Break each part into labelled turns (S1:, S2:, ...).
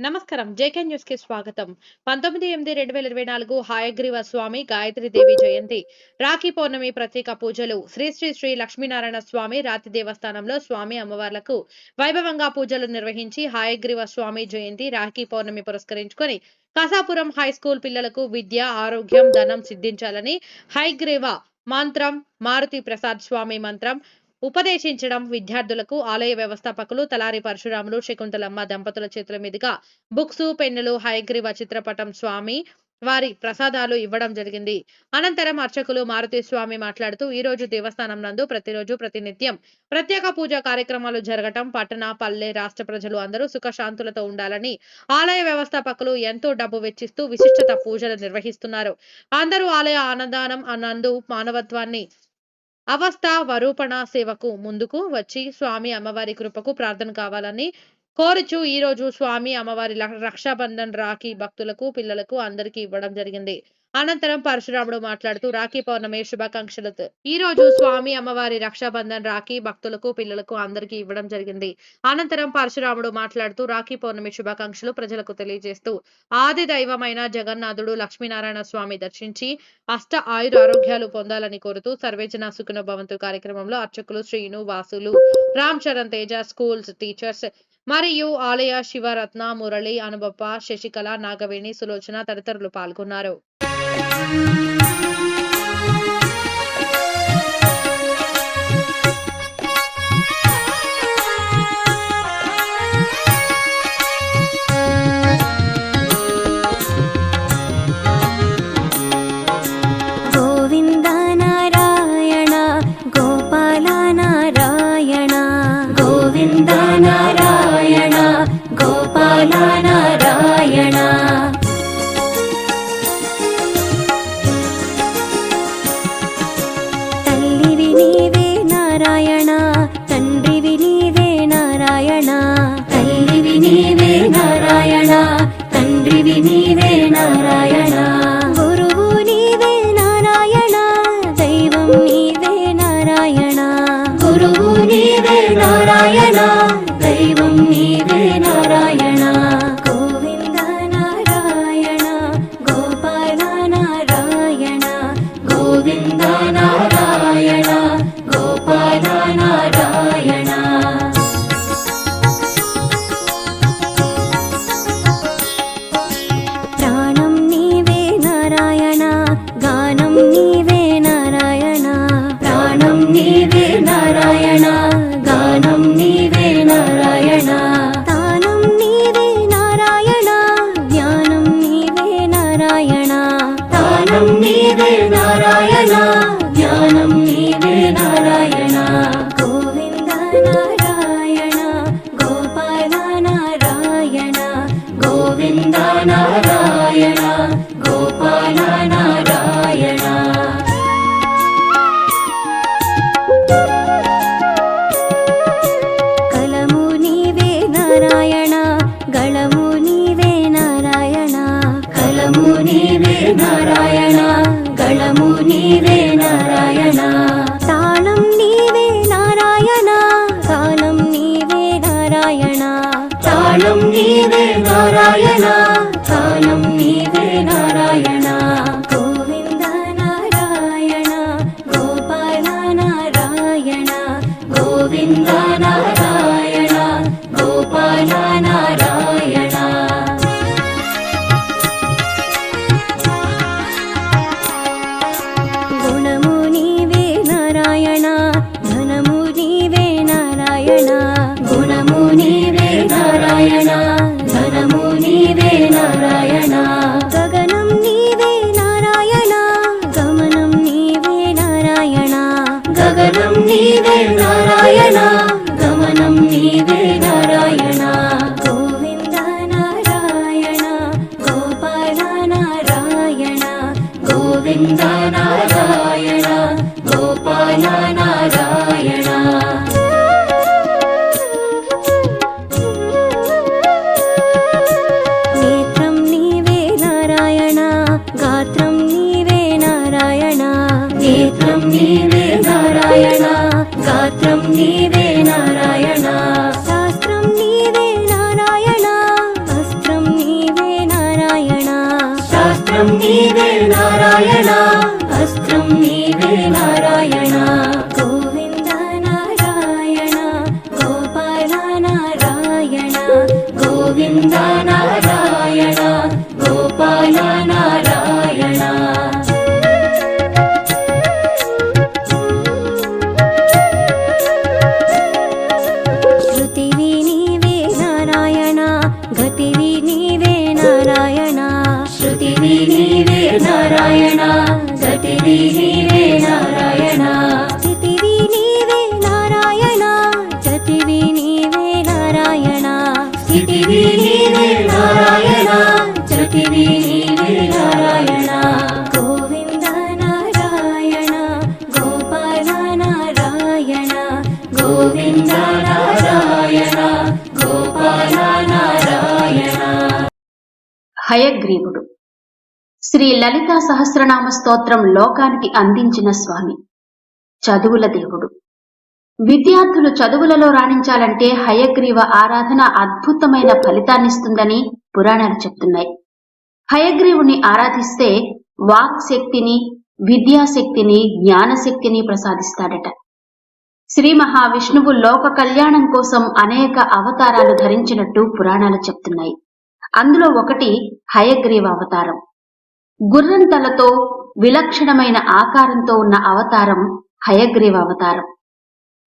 S1: నమస్కారం. జేకే న్యూస్కి స్వాగతం. పంతొమ్మిది ఎనిమిది రెండు వేల ఇరవై నాలుగు హాయగ్రీవ స్వామి గాయత్రి దేవి జయంతి. రాఖీ పౌర్ణమి ప్రత్యేక పూజలు. శ్రీ శ్రీ శ్రీ లక్ష్మీనారాయణ స్వామి రాతి దేవస్థానంలో స్వామి అమ్మవార్లకు వైభవంగా పూజలు నిర్వహించి హాయగ్రీవ స్వామి జయంతి రాఖీ పౌర్ణమి పురస్కరించుకొని కసాపురం హై స్కూల్ పిల్లలకు విద్య ఆరోగ్యం ధనం సిద్ధించాలని హైగ్రీవ మంత్రం మారుతి ప్రసాద్ స్వామి మంత్రం ఉపదేశించడం విద్యార్థులకు ఆలయ వ్యవస్థాపకులు తలారి పరశురాములు శకుంతలమ్మ దంపతుల చేతుల మీదుగా బుక్స్ పెన్నులు హయగ్రీవ చిత్రపటం స్వామి వారి ప్రసాదాలు ఇవ్వడం జరిగింది. అనంతరం అర్చకులు మారుతి స్వామి మాట్లాడుతూ ఈ రోజు దేవస్థానం నందు ప్రతిరోజు ప్రతినిత్యం ప్రత్యేక పూజా కార్యక్రమాలు జరగటం పట్టణ పల్లె రాష్ట్ర ప్రజలు అందరూ సుఖశాంతులతో ఉండాలని ఆలయ వ్యవస్థాపకులు ఎంతో డబ్బు వెచ్చిస్తూ విశిష్టత పూజలు నిర్వహిస్తున్నారు. అందరూ ఆలయ ఆనందానం అన్నందు మానవత్వాన్ని అవస్థావరూపణ సేవకు ముందుకు వచ్చి స్వామి అమ్మవారి కృపకు ప్రార్థన కావాలని కోరుచు ఈ రోజు స్వామి అమ్మవారి రక్షాబంధన్ రాఖీ భక్తులకు పిల్లలకు అందరికీ ఇవ్వడం జరిగింది. అనంతరం పరశురాముడు మాట్లాడుతూ రాఖీ పౌర్ణమి శుభాకాంక్షలతో. ఈ రోజు స్వామి అమ్మవారి రక్షాబంధన్ రాఖీ భక్తులకు పిల్లలకు అందరికీ ఇవ్వడం జరిగింది. అనంతరం పరశురాముడు మాట్లాడుతూ రాఖీ పౌర్ణమి శుభాకాంక్షలు ప్రజలకు తెలియజేస్తూ ఆది దైవమైన జగన్నాథుడు లక్ష్మీనారాయణ స్వామి దర్శించి అష్ట ఆయుర ఆరోగ్యాలు పొందాలని కోరుతూ సర్వేజన సుఖన భవంతు కార్యక్రమంలో అర్చకులు శ్రీను వాసులు రామ్ చరణ్ తేజ స్కూల్స్ టీచర్స్ మరియు ఆలయ శివరత్న మురళి అనుబప్ప శశికళ నాగవేణి సులోచన తదితరులు పాల్గొన్నారు.
S2: Thank you. నారాయణ
S3: హయగ్రీవుడు శ్రీ లలితా సహస్రనామ స్తోత్రం లోకానికి అందించిన స్వామి చదువుల దేవుడు. విద్యార్థులు చదువులలో రాణించాలంటే హయగ్రీవ ఆరాధన అద్భుతమైన ఫలితాన్నిస్తుందని పురాణాలు చెప్తున్నాయి. హయగ్రీవుని ఆరాధిస్తే వాక్ శక్తిని విద్యాశక్తిని జ్ఞానశక్తిని ప్రసాదిస్తాడట. శ్రీ మహావిష్ణువు లోక కళ్యాణం కోసం అనేక అవతారాలు ధరించినట్టు పురాణాలు చెప్తున్నాయి. అందులో ఒకటి హయగ్రీవ అవతారం. గుర్రం తలతో విలక్షణమైన ఆకారంతో ఉన్న అవతారం హయగ్రీవ అవతారం.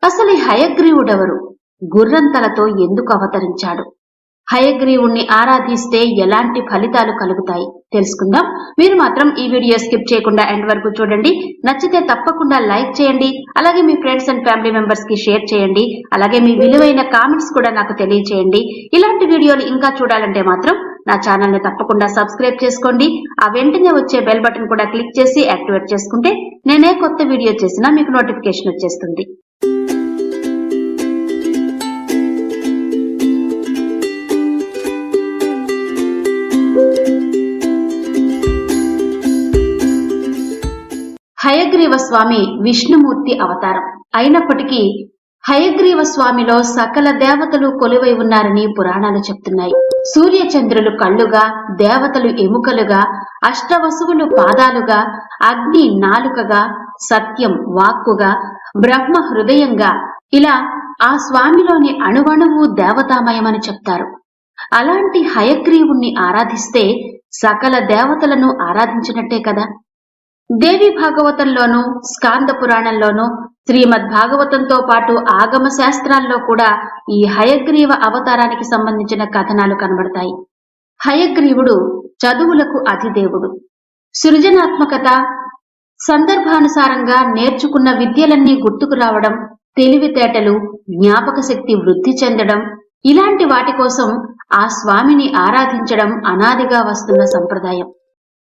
S3: అసలు ఈ హయగ్రీవుడెవరు? గుర్రం తలతో ఎందుకు అవతరించాడు? హయగ్రీవుణ్ణి ఆరాధిస్తే ఎలాంటి ఫలితాలు కలుగుతాయి? తెలుసుకుందాం. మీరు మాత్రం ఈ వీడియో స్కిప్ చేయకుండా ఎండ్ వరకు చూడండి. నచ్చితే తప్పకుండా లైక్ చేయండి. అలాగే మీ ఫ్రెండ్స్ అండ్ ఫ్యామిలీ మెంబర్స్కి షేర్ చేయండి. అలాగే మీ విలువైన కామెంట్స్ కూడా నాకు తెలియచేయండి. ఇలాంటి వీడియోలు ఇంకా చూడాలంటే మాత్రం నా ఛానల్ని తప్పకుండా సబ్స్క్రైబ్ చేసుకోండి. ఆ వెంటనే వచ్చే బెల్ బటన్ కూడా క్లిక్ చేసి యాక్టివేట్ చేసుకుంటే నేనే కొత్త వీడియో చేసినా మీకు నోటిఫికేషన్ వచ్చేస్తుంది. హయగ్రీవ స్వామి విష్ణుమూర్తి అవతారం. అయినప్పటికీ హయగ్రీవ స్వామిలో సకల దేవతలు కొలువై ఉన్నారని పురాణాలు చెప్తున్నాయి. సూర్యచంద్రులు కళ్ళుగా దేవతలు ఎముకలుగా అష్టవసువులు పాదాలుగా అగ్ని నాలుకగా సత్యం వాక్కుగా బ్రహ్మ హృదయంగా. ఇలా ఆ స్వామిలోని అణువణువు దేవతామయమని చెప్తారు. అలాంటి హయగ్రీవుణ్ణి ఆరాధిస్తే సకల దేవతలను ఆరాధించినట్టే కదా? దేవి భాగవతంలోనూ స్కాంద పురాణంలోనూ శ్రీమద్ భాగవతంతో పాటు ఆగమ శాస్త్రాల్లో కూడా ఈ హయగ్రీవ అవతారానికి సంబంధించిన కథనాలు కనబడతాయి. హయగ్రీవుడు చదువులకు అధిదేవుడు. సృజనాత్మకత సందర్భానుసారంగా నేర్చుకున్న విద్యలన్నీ గుర్తుకు రావడం తెలివితేటలు జ్ఞాపక శక్తి వృద్ధి చెందడం ఇలాంటి వాటి కోసం ఆ స్వామిని ఆరాధించడం అనాదిగా వస్తున్న సంప్రదాయం.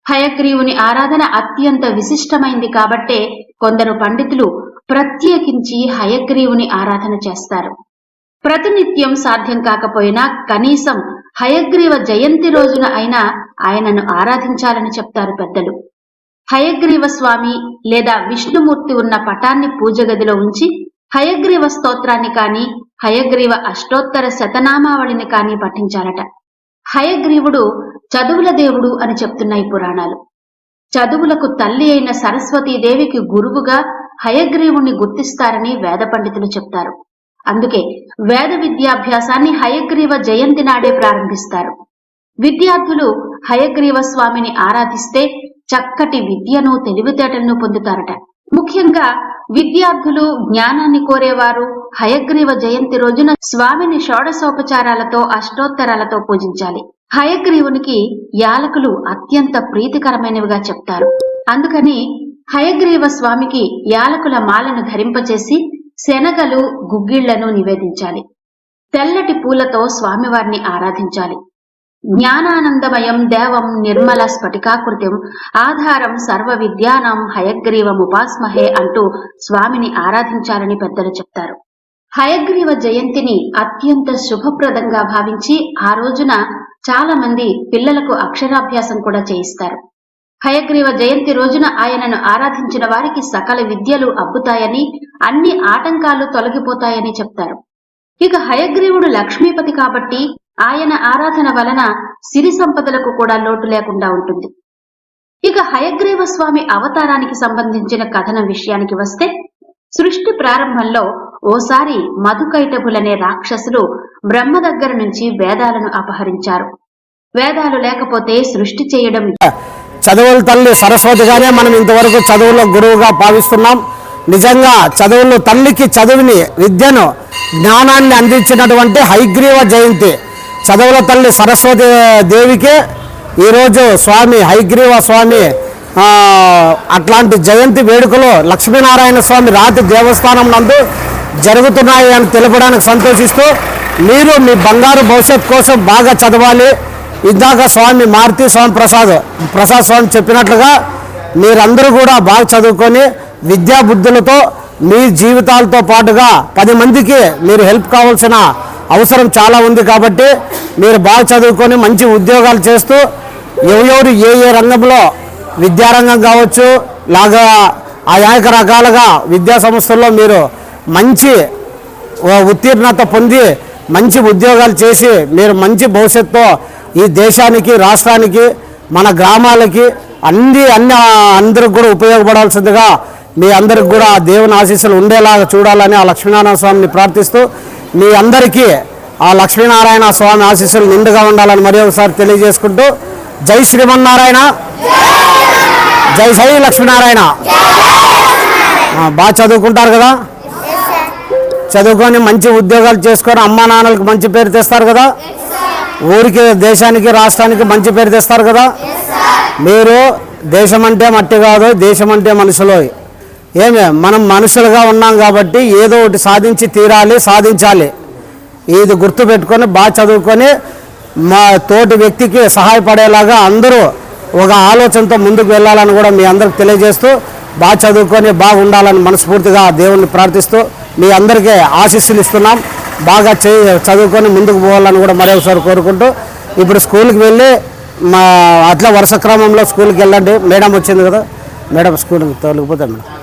S3: హయగ్రీవుని ఆరాధన అత్యంత విశిష్టమైంది కాబట్టే కొందరు పండితులు ప్రత్యేకించి హయగ్రీవుని ఆరాధన చేస్తారు. ప్రతినిత్యం సాధ్యం కాకపోయినా కనీసం హయగ్రీవ జయంతి రోజున అయినా ఆయనను ఆరాధించాలని చెప్తారు పెద్దలు. హయగ్రీవ స్వామి లేదా విష్ణుమూర్తి ఉన్న పటాన్ని పూజ గదిలో ఉంచి హయగ్రీవ స్తోత్రాన్ని కాని హయగ్రీవ అష్టోత్తర శతనామావళిని కాని పఠించాలట. హయగ్రీవుడు చదువుల దేవుడు అని చెప్తున్నాయి పురాణాలు. చదువులకు తల్లి అయిన సరస్వతీదేవికి గురువుగా హయగ్రీవుణ్ణి గుర్తిస్తారని వేద పండితులు చెప్తారు. అందుకే వేద విద్యాభ్యాసాన్ని హయగ్రీవ జయంతి నాడే ప్రారంభిస్తారు. విద్యార్థులు హయగ్రీవ స్వామిని ఆరాధిస్తే చక్కటి విద్యను తెలివితేటలను పొందుతారట. ముఖ్యంగా విద్యార్థులు జ్ఞానాన్ని కోరేవారు. హయగ్రీవ జయంతి రోజున స్వామిని షోడశోపచారాలతో అష్టోత్తరాలతో పూజించాలి. హయగ్రీవునికి యాలకులు అత్యంత ప్రీతికరమైనవిగా చెప్తారు. అందుకని హయగ్రీవ స్వామికి యాలకుల మాలను ధరింపచేసి శనగలు గుగ్గిళ్ళను నివేదించాలి. తెల్లటి పూలతో స్వామివారిని ఆరాధించాలి. జ్ఞానానందమయం దేవం నిర్మల స్ఫటికాకృతిం. ఆధారం సర్వ విద్యానం హయగ్రీవముపాస్మహే అంటూ స్వామిని ఆరాధించాలని పెద్దలు చెప్తారు. హయగ్రీవ జయంతిని అత్యంత శుభప్రదంగా భావించి ఆ రోజున చాలా మంది పిల్లలకు అక్షరాభ్యాసం కూడా చేయిస్తారు. హయగ్రీవ జయంతి రోజున ఆయనను ఆరాధించిన వారికి సకల విద్యలు అబ్బుతాయని అన్ని ఆటంకాలు తొలగిపోతాయని చెప్తారు. ఇక హయగ్రీవుడు లక్ష్మీపతి కాబట్టి ఆయన ఆరాధన వలన సిరి సంపదలకు కూడా లోటు లేకుండా ఉంటుంది. ఇక హయగ్రీవ స్వామి అవతారానికి సంబంధించిన కథనం విషయానికి వస్తే సృష్టి ప్రారంభంలో ఓసారి మధుకైటభులనే రాక్షసులు బ్రహ్మ దగ్గర నుంచి వేదాలను అపహరించారు. వేదాలు లేకపోతే సృష్టి చేయడం
S4: చదువుల తల్లి సరస్వతిగానే మనం ఇంతవరకు చదువులో గురువుగా భావిస్తున్నాం. నిజంగా చదువులు తల్లికి చదువుని విద్యను జ్ఞానాన్ని అందించినటువంటి హైగ్రీవ జయంతి. చదువుల తల్లి సరస్వతి దేవికే ఈరోజు స్వామి హైగ్రీవ స్వామి అట్లాంటి జయంతి వేడుకలు లక్ష్మీనారాయణ స్వామి రాతి దేవస్థానం నందు జరుగుతున్నాయి అని తెలపడానికి సంతోషిస్తూ మీరు మీ బంగారు భవిష్యత్ కోసం బాగా చదవాలి. ఇందాక స్వామి మారుతి స్వామి ప్రసాద్ ప్రసాద్ స్వామి చెప్పినట్లుగా మీరందరూ కూడా బాగా చదువుకొని విద్యా బుద్ధులతో మీ జీవితాలతో పాటుగా పది మందికి మీరు హెల్ప్ కావాల్సిన అవసరం చాలా ఉంది కాబట్టి మీరు బాగా చదువుకొని మంచి ఉద్యోగాలు చేస్తూ ఎవరెవరు ఏ ఏ రంగంలో విద్యారంగం కావచ్చు లాగా అనేక రకాలుగా విద్యా సంస్థల్లో మీరు మంచి ఉత్తీర్ణత పొంది మంచి ఉద్యోగాలు చేసి మీరు మంచి భవిష్యత్తు ఈ దేశానికి రాష్ట్రానికి మన గ్రామాలకి అన్ని అన్ని అందరికి కూడా ఉపయోగపడాల్సిందిగా మీ అందరికి కూడా దేవుని ఆశీస్సులు ఉండేలాగా చూడాలని ఆ లక్ష్మీనారాయణ స్వామిని ప్రార్థిస్తూ మీ అందరికీ ఆ లక్ష్మీనారాయణ స్వామి ఆశీస్సులు నిండుగా ఉండాలని మరి ఒకసారి తెలియజేసుకుంటూ జై శ్రీమన్నారాయణ. జై జై లక్ష్మీనారాయణ. బాగా చదువుకుంటారు కదా? చదువుకొని మంచి ఉద్యోగాలు చేసుకొని అమ్మా నాన్నలకు మంచి పేరు తెస్తారు కదా? ఊరికి దేశానికి రాష్ట్రానికి మంచి పేరు తెస్తారు కదా? మీరు దేశం అంటే మట్టి కాదు దేశం అంటే మనుషులు ఏమే? మనం మనుషులుగా ఉన్నాం కాబట్టి ఏదో ఒకటి సాధించి తీరాలి సాధించాలి. ఇది గుర్తుపెట్టుకొని బాగా చదువుకొని మా తోటి వ్యక్తికి సహాయపడేలాగా అందరూ ఒక ఆలోచనతో ముందుకు వెళ్ళాలని కూడా మీ అందరికి తెలియజేస్తూ బాగా చదువుకొని బాగుండాలని మనస్ఫూర్తిగా దేవుణ్ణి ప్రార్థిస్తూ మీ అందరికీ ఆశీస్సులు ఇస్తున్నాం. బాగా చే చదువుకొని ముందుకు పోవాలని కూడా మరొకసారి కోరుకుంటూ ఇప్పుడు స్కూల్కి వెళ్ళి మా అట్లా వరుస క్రమంలో స్కూల్కి వెళ్ళండి. మేడం వచ్చింది కదా. మేడం స్కూల్కి తోలిపోతాం మేడం.